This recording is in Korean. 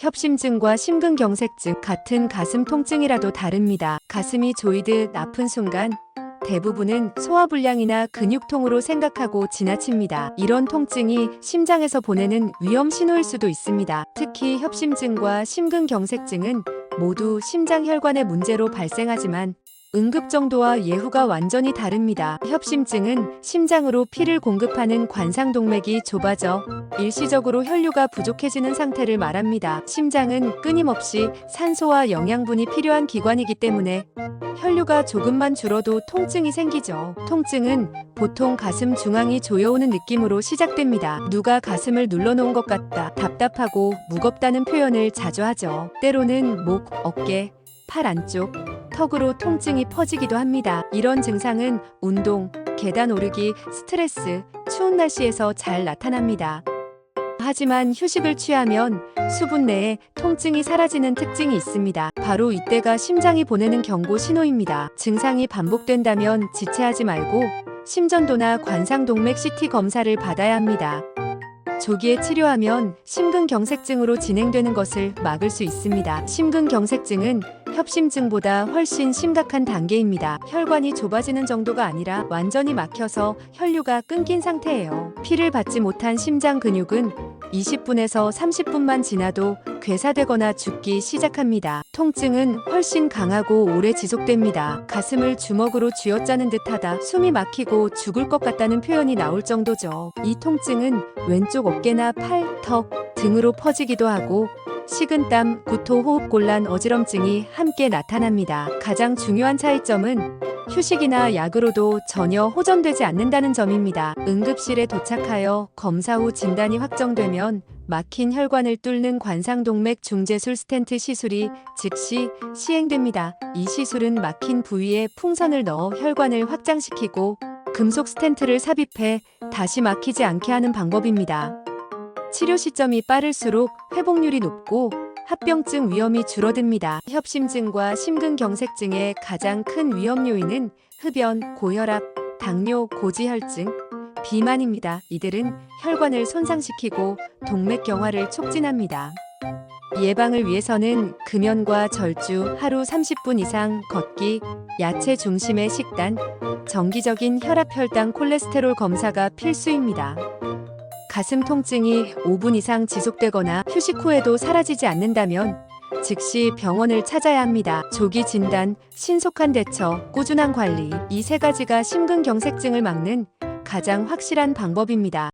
협심증과 심근경색증 같은 가슴 통증이라도 다릅니다. 가슴이 조이듯 아픈 순간 대부분은 소화불량이나 근육통으로 생각하고 지나칩니다. 이런 통증이 심장에서 보내는 위험 신호일 수도 있습니다. 특히 협심증과 심근경색증은 모두 심장 혈관의 문제로 발생하지만 응급 정도와 예후가 완전히 다릅니다. 협심증은 심장으로 피를 공급하는 관상동맥이 좁아져 일시적으로 혈류가 부족해지는 상태를 말합니다. 심장은 끊임없이 산소와 영양분이 필요한 기관이기 때문에 혈류가 조금만 줄어도 통증이 생기죠. 통증은 보통 가슴 중앙이 조여오는 느낌으로 시작됩니다. 누가 가슴을 눌러놓은 것 같다, 답답하고 무겁다는 표현을 자주 하죠. 때로는 목, 어깨, 팔 안쪽, 턱으로 통증이 퍼지기도 합니다. 이런 증상은 운동, 계단 오르기, 스트레스, 추운 날씨에서 잘 나타납니다. 하지만 휴식을 취하면 수분 내에 통증이 사라지는 특징이 있습니다. 바로 이때가 심장이 보내는 경고 신호입니다. 증상이 반복된다면 지체하지 말고 심전도나 관상동맥 CT 검사를 받아야 합니다. 조기에 치료하면 심근경색증으로 진행되는 것을 막을 수 있습니다. 심근경색증은 협심증보다 훨씬 심각한 단계입니다. 혈관이 좁아지는 정도가 아니라 완전히 막혀서 혈류가 끊긴 상태예요. 피를 받지 못한 심장 근육은 20분에서 30분만 지나도 괴사되거나 죽기 시작합니다. 통증은 훨씬 강하고 오래 지속됩니다. 가슴을 주먹으로 쥐어짜는 듯하다, 숨이 막히고 죽을 것 같다는 표현이 나올 정도죠. 이 통증은 왼쪽 어깨나 팔, 턱 등으로 퍼지기도 하고 식은땀, 구토, 호흡곤란, 어지럼증이 함께 나타납니다. 가장 중요한 차이점은 휴식이나 약으로도 전혀 호전되지 않는다는 점입니다. 응급실에 도착하여 검사 후 진단이 확정되면 막힌 혈관을 뚫는 관상동맥 중재술 스텐트 시술이 즉시 시행됩니다. 이 시술은 막힌 부위에 풍선을 넣어 혈관을 확장시키고 금속 스텐트를 삽입해 다시 막히지 않게 하는 방법입니다. 치료 시점이 빠를수록 회복률이 높고 합병증 위험이 줄어듭니다. 협심증과 심근경색증의 가장 큰 위험 요인은 흡연, 고혈압, 당뇨, 고지혈증, 비만입니다. 이들은 혈관을 손상시키고 동맥경화를 촉진합니다. 예방을 위해서는 금연과 절주, 하루 30분 이상 걷기, 야채 중심의 식단, 정기적인 혈압, 혈당, 콜레스테롤 검사가 필수입니다. 가슴 통증이 5분 이상 지속되거나 휴식 후에도 사라지지 않는다면 즉시 병원을 찾아야 합니다. 조기 진단, 신속한 대처, 꾸준한 관리. 이 세 가지가 심근경색증을 막는 가장 확실한 방법입니다.